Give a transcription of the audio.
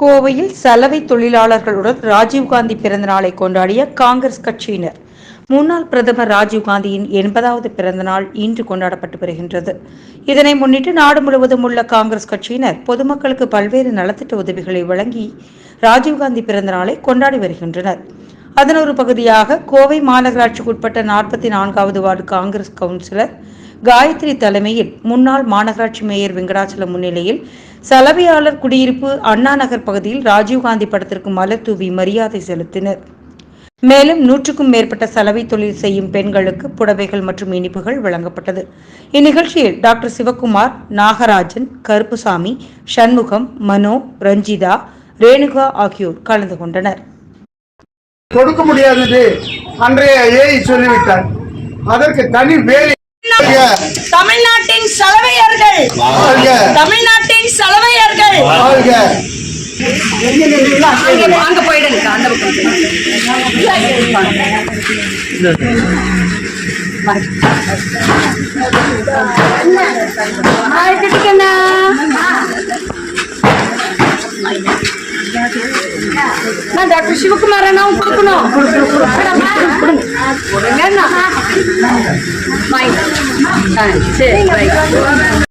கோவையில் சலவை தொழிலாளர்களுடன் ராஜீவ்காந்தி பிறந்தநாளை கொண்டாடிய காங்கிரஸ் கட்சியினர். முன்னாள் பிரதமர் ராஜீவ்காந்தியின் எண்பதாவது பிறந்தநாள் இன்று கொண்டாடப்பட்டு வருகின்றது. இதனை முன்னிட்டு நாடு முழுவதும் உள்ள காங்கிரஸ் கட்சியினர் பொதுமக்களுக்கு பல்வேறு நலத்திட்ட உதவிகளை வழங்கி ராஜீவ்காந்தி பிறந்தநாளை கொண்டாடி வருகின்றனர். அதன் ஒரு பகுதியாக கோவை மாநகராட்சிக்குட்பட்ட நாற்பத்தி நான்காவது வார்டு காங்கிரஸ் கவுன்சிலர் காயத்ரி தலைமையில் முன்னாள் மாநகராட்சி மேயர் வெங்கடாச்சலம் முன்னிலையில் சலவையாளர் குடியிருப்பு அண்ணா நகர் பகுதியில் ராஜீவ்காந்தி படத்திற்கு மலர் தூவி மரியாதை செலுத்தினர். மேலும் நூற்றுக்கும் மேற்பட்ட சலவை தொழில் செய்யும் பெண்களுக்கு புடவைகள் மற்றும் இனிப்புகள் வழங்கப்பட்டது. இந்நிகழ்ச்சியில் டாக்டர் சிவகுமார் நாகராஜன் கருப்புசாமி சண்முகம் மனோ ரஞ்சிதா ரேணுகா ஆகியோர் கலந்து கொண்டனர். கொடுக்க முடியாதது. அன்றைய ஏஐ சொல்லிவிட்டார். அதற்கு தனி வேலை தமிழ்நாட்டின் சலவையர்கள். தமிழ்நாட்டின் சலவையர்கள். அங்க போயிடுங்க அந்த பக்கம் நான் டாக்டர் சிவகுமார் அண்ணாவும் கொடுக்கணும். கொடுங்கண்ணா. சரி